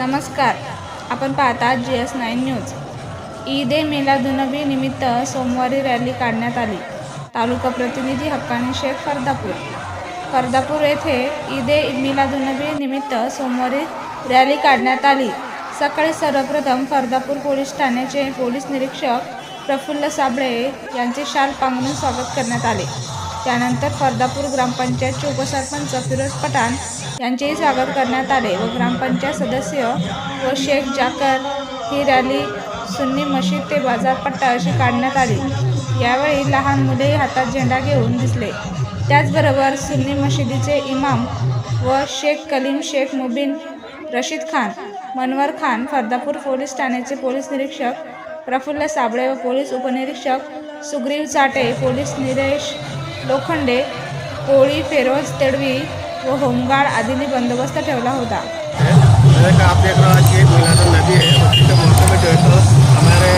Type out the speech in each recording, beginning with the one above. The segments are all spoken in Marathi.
नमस्कार. आपण पाहता G S nine news. Eid e Miladunnabi निमित्त सोमवारी रॅली काढण्यात आली. तालुका प्रतिनिधी हक्कानी शेख फरदापूर. फरदापूर येथे ईद ए मिलादुनबी निमित्त सोमवारी रॅली काढण्यात आली. सकाळी सर्वप्रथम फरदापूर पोलीस ठाण्याचे पोलीस निरीक्षक प्रफुल्ल साबळे यांचे शाल पांघरून स्वागत करण्यात आले. त्यानंतर फरदापूर ग्रामपंचायतचे उपसरपंच फिरोज पठाण यांचेही स्वागत करण्यात आले व ग्रामपंचायत सदस्य व शेख जाकर ही रॅली सुन्नी मशीद ते बाजारपट्टा अशी काढण्यात आली. यावेळी लहान मुलेही हातात झेंडा घेऊन दिसले. त्याचबरोबर सुन्नी मशिदीचे इमाम व शेख कलीम शेख मुबीन रशीद खान मनवर खान फरदापूर पोलीस ठाण्याचे पोलीस निरीक्षक प्रफुल्ल साबळे व पोलीस उपनिरीक्षक सुग्रीव चाटे पोलीस निरेश लोखंडे कोळी फेरोज तेडवी व होमगार्ड आदींनी बंदोबस्त ठेवला होता. जैसे कि आप देख रहे है में जो है तो हमारे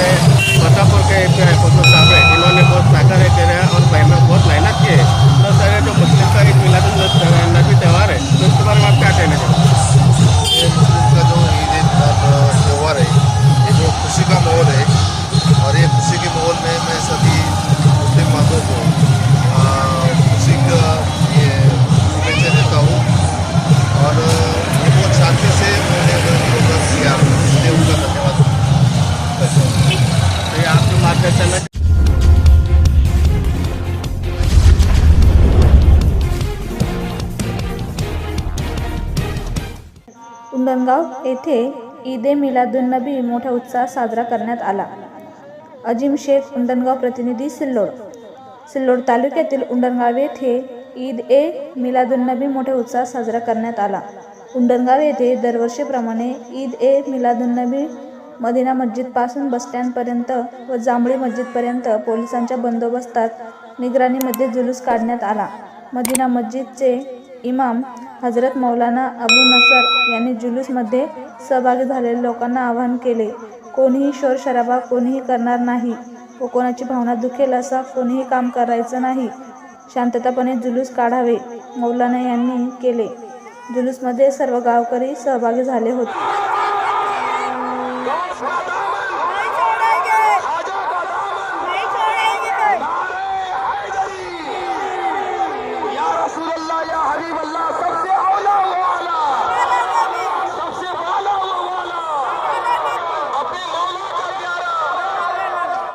फतेहपुर के जो है साहब है इन्होंने बहुत साकर करे और बहुत मेहनत की है तो सर जो मुस्लिम का एक ये आपके उंडणगाव येथे ईद ए मिलादुन्नबी मोठ्या उत्साहात साजरा करण्यात आला. अजिम शेख उंडणगाव प्रतिनिधी सिल्लोड. सिल्लोड तालुक्यातील उंडणगाव येथे ईद ए मिलादुन्नबी मोठ्या उत्साहात साजरा करण्यात आला. उंडणगाव येथे दरवर्षीप्रमाणे ईद ए मिलादुन्नबी मदिना मस्जिदपासून बसस्टँडपर्यंत व जांभळी मस्जिदपर्यंत पोलिसांच्या बंदोबस्तात निगराणीमध्ये जुलूस काढण्यात आला. मदिना मस्जिदचे इमाम हजरत मौलाना अबू नसर यांनी जुलूसमध्ये सहभागी झालेल्या लोकांना आवाहन केले कोणीही शोर शराबा कोणीही करणार नाही व कोणाची भावना दुखेल असा कोणीही काम करायचं नाही. शांततापणे जुलूस काढावे मौलाना यांनी केले. जुलूसमध्ये सर्व गावकरी सहभागी झाले होते.